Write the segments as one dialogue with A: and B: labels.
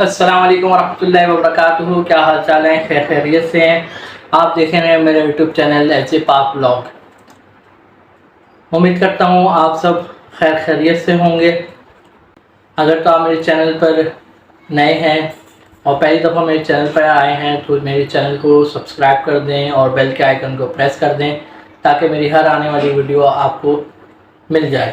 A: السلام علیکم ورحمۃ اللہ وبرکاتہ۔ کیا حال چال ہیں؟ خیر خیریت سے ہیں۔ آپ دیکھیں رہے ہیں میرے یوٹیوب چینل ایچ اے پاک بلاگ امید کرتا ہوں آپ سب خیر خیریت سے ہوں گے۔ اگر تو آپ میرے چینل پر نئے ہیں اور پہلی دفعہ میرے چینل پر آئے ہیں، تو میرے چینل کو سبسکرائب کر دیں اور بیل کے آئیکن کو پریس کر دیں تاکہ میری ہر آنے والی ویڈیو آپ کو مل جائے۔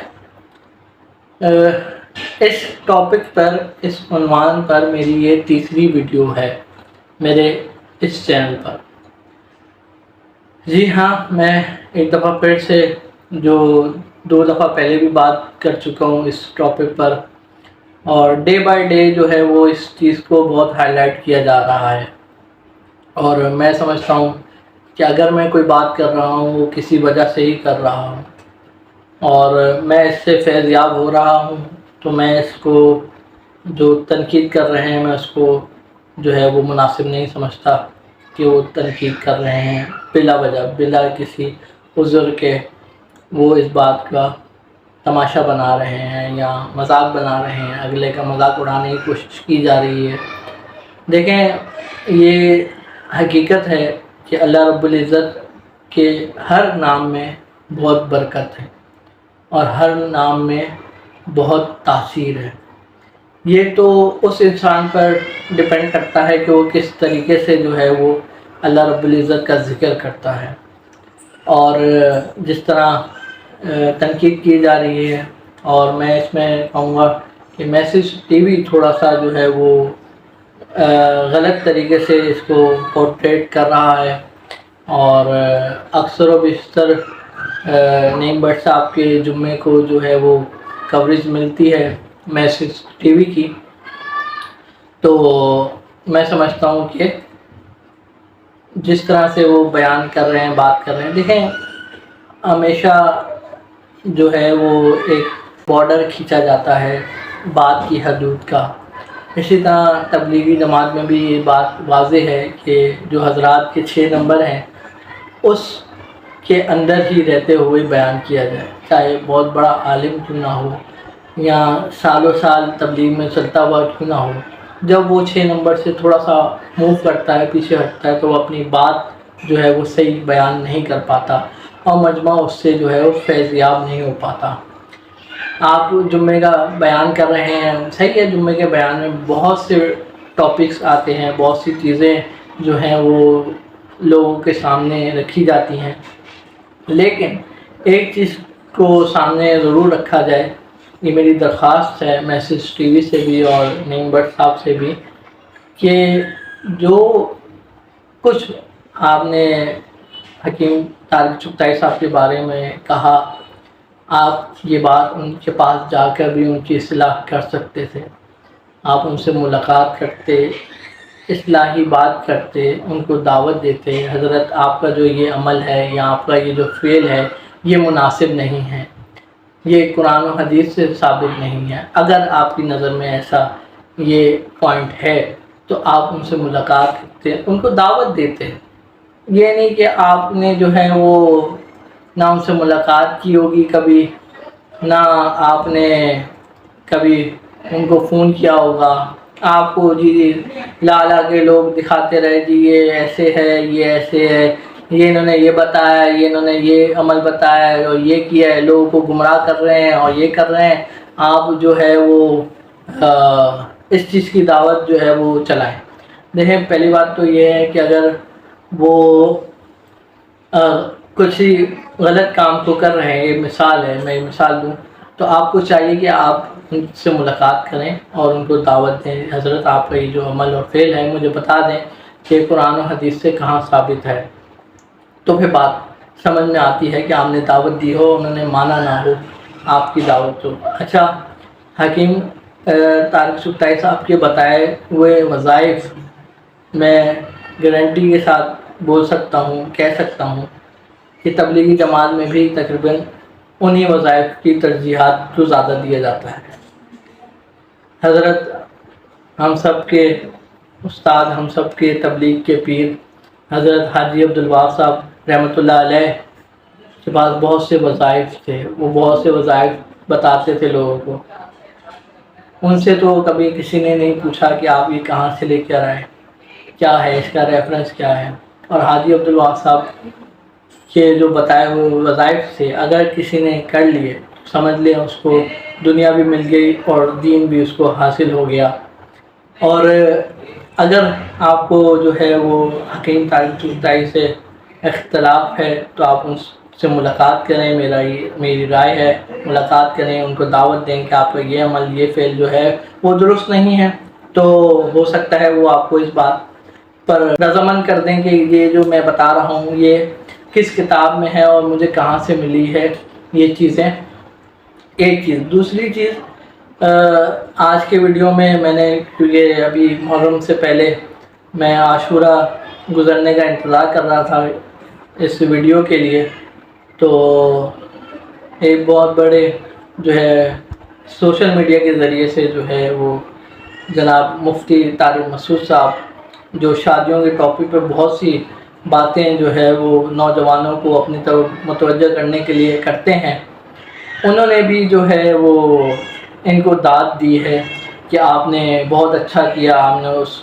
A: اس ٹاپک پر، اس عنوان پر میری یہ تیسری ویڈیو ہے میرے اس چینل پر۔ جی ہاں میں ایک دفعہ پھر سے جو دو دفعہ پہلے بھی بات کر چکا ہوں اس ٹاپک پر، اور ڈے بائی ڈے جو ہے وہ اس چیز کو بہت ہائی لائٹ کیا جا رہا ہے۔ اور میں سمجھتا ہوں کہ اگر میں کوئی بات کر رہا ہوں، وہ کسی وجہ سے ہی کر رہا ہوں۔ اور میں اس سے فیض یاب ہو رہا ہوں۔ تو میں اس کو جو تنقید کر رہے ہیں، میں اس کو جو ہے وہ مناسب نہیں سمجھتا کہ وہ تنقید کر رہے ہیں بلا وجہ، بلا کسی عذر کے وہ اس بات کا تماشا بنا رہے ہیں یا مذاق بنا رہے ہیں۔ اگلے کا مذاق اڑانے کی کوشش کی جا رہی ہے۔ دیکھیں، یہ حقیقت ہے کہ اللہ رب العزت کے ہر نام میں بہت برکت ہے اور ہر نام میں بہت تاثیر ہے۔ یہ تو اس انسان پر ڈپینڈ کرتا ہے کہ وہ کس طریقے سے جو ہے وہ اللہ رب العزت کا ذکر کرتا ہے۔ اور جس طرح تنقید کی جا رہی ہے، اور میں اس میں کہوں گا کہ میسج ٹی وی تھوڑا سا جو ہے وہ غلط طریقے سے اس کو پورٹریٹ کر رہا ہے۔ اور اکثر و بیشتر نیم بٹ صاحب کے جمعے کو جو ہے وہ کوریج ملتی ہے میسج ٹی وی کی، تو میں سمجھتا ہوں کہ جس طرح سے وہ بیان کر رہے ہیں، بات کر رہے ہیں، دیکھیں ہمیشہ جو ہے وہ ایک بارڈر کھینچا جاتا ہے بات کی حدود کا۔ اسی طرح تبلیغی جماعت میں بھی یہ بات واضح ہے کہ جو حضرات کے چھ نمبر ہیں، اس کے اندر ہی رہتے ہوئے بیان کیا جائے۔ چاہے بہت بڑا عالم کیوں نہ ہو یا سال و سال تبلیغ میں چلتا ہوا کیوں نہ ہو۔ جب وہ چھ نمبر سے تھوڑا سا موو کرتا ہے، پیچھے ہٹتا ہے، تو وہ اپنی بات جو ہے وہ صحیح بیان نہیں کر پاتا اور مجمع اس سے جو ہے وہ فیض یاب نہیں ہو پاتا۔ آپ جمعے کا بیان کر رہے ہیں، صحیح ہے، جمعے کے بیان میں بہت سے ٹاپکس آتے ہیں، بہت سی چیزیں جو ہیں وہ لوگوں کے سامنے رکھی جاتی ہیں۔ لیکن ایک چیز کو سامنے ضرور رکھا جائے یہ میری درخواست ہے میسج ٹی وی سے بھی اور نیم بٹ صاحب سے بھی کہ جو کچھ آپ نے حکیم طارق چکتائی صاحب کے بارے میں کہا، آپ یہ بات ان کے پاس جا کر بھی ان کی اصلاح کر سکتے تھے۔ آپ ان سے ملاقات کرتے اصلاحی بات کرتے، ان کو دعوت دیتے، حضرت آپ کا جو یہ عمل ہے یا آپ کا یہ جو فعل ہے، یہ مناسب نہیں ہے۔ یہ قرآن و حدیث سے ثابت نہیں ہے۔ اگر آپ کی نظر میں ایسا یہ پوائنٹ ہے، تو آپ ان سے ملاقات کرتے، ان کو دعوت دیتے۔ یہ نہیں کہ آپ نے جو ہے وہ نہ ان سے ملاقات کی ہوگی کبھی، نہ آپ نے کبھی ان کو فون کیا ہوگا۔ آپ کو جی لالا کے لوگ دکھاتے رہے جی یہ ایسے ہے، یہ ایسے ہے، یہ انہوں نے یہ بتایا، یہ انہوں نے یہ عمل بتایا ہے اور یہ کیا ہے، لوگوں کو گمراہ کر رہے ہیں اور یہ کر رہے ہیں۔ آپ جو ہے وہ اس چیز کی دعوت جو ہے وہ چلائیں۔ دیکھیں، پہلی بات تو یہ ہے کہ اگر وہ کچھ غلط کام کو کر رہے ہیں، یہ مثال ہے، میں مثال دوں۔ تو آپ کو چاہیے کہ آپ ان سے ملاقات کریں اور ان کو دعوت دیں۔ حضرت، آپ کا یہ جو عمل اور فعل ہے، مجھے بتا دیں کہ قرآن و حدیث سے کہاں ثابت ہے۔ تو پھر بات سمجھ میں آتی ہے کہ آپ نے دعوت دی ہو، انہوں نے مانا نہ ہو، آپ کی دعوت تو۔ اچھا حکیم طارق سکتائی صاحب کے بتائے ہوئے وظائف میں گارنٹی کے ساتھ بول سکتا ہوں، کہہ سکتا ہوں کہ تبلیغی جماعت میں بھی تقریباً انہی وظائف کی ترجیحات جو زیادہ دیا جاتا ہے۔ حضرت ہم سب کے استاد، ہم سب کے تبلیغ کے پیر حضرت حاجی عبدالواب صاحب رحمۃ اللہ علیہ کے پاس بہت سے وظائف تھے۔ وہ بہت سے وظائف بتاتے تھے لوگوں کو۔ ان سے تو کبھی کسی نے نہیں پوچھا کہ آپ یہ کہاں سے لے کر آئے، کیا ہے، اس کا ریفرنس کیا ہے۔ اور حاجی عبدالواحد صاحب کے جو بتائے ہوئے وظائف سے اگر کسی نے کر لیے، سمجھ لیں اس کو دنیا بھی مل گئی اور دین بھی اس کو حاصل ہو گیا۔ اور اگر آپ کو جو ہے وہ حکیم طارق چغتائی سے اختلاف ہے، تو آپ اس سے ملاقات کریں، میرا یہ، میری رائے ہے، ملاقات کریں، ان کو دعوت دیں کہ آپ کا یہ عمل، یہ فعل جو ہے وہ درست نہیں ہے۔ تو ہو سکتا ہے وہ آپ کو اس بات پر رضامند کر دیں کہ یہ جو میں بتا رہا ہوں، یہ کس کتاب میں ہے اور مجھے کہاں سے ملی ہے، یہ چیزیں۔ ایک چیز۔ دوسری چیز آج کے ویڈیو میں میں نے، کیونکہ ابھی محرم سے پہلے میں عاشورہ گزرنے کا انتظار کر رہا تھا اس ویڈیو کے لیے، تو ایک بہت بڑے جو ہے سوشل میڈیا کے ذریعے سے جو ہے وہ جناب مفتی طارق مسعود صاحب، جو شادیوں کے ٹاپک پہ بہت سی باتیں جو ہے وہ نوجوانوں کو اپنی طرف متوجہ کرنے کے لیے کرتے ہیں۔ انہوں نے بھی جو ہے وہ ان کو داد دی ہے کہ آپ نے بہت اچھا کیا، آپ نے اس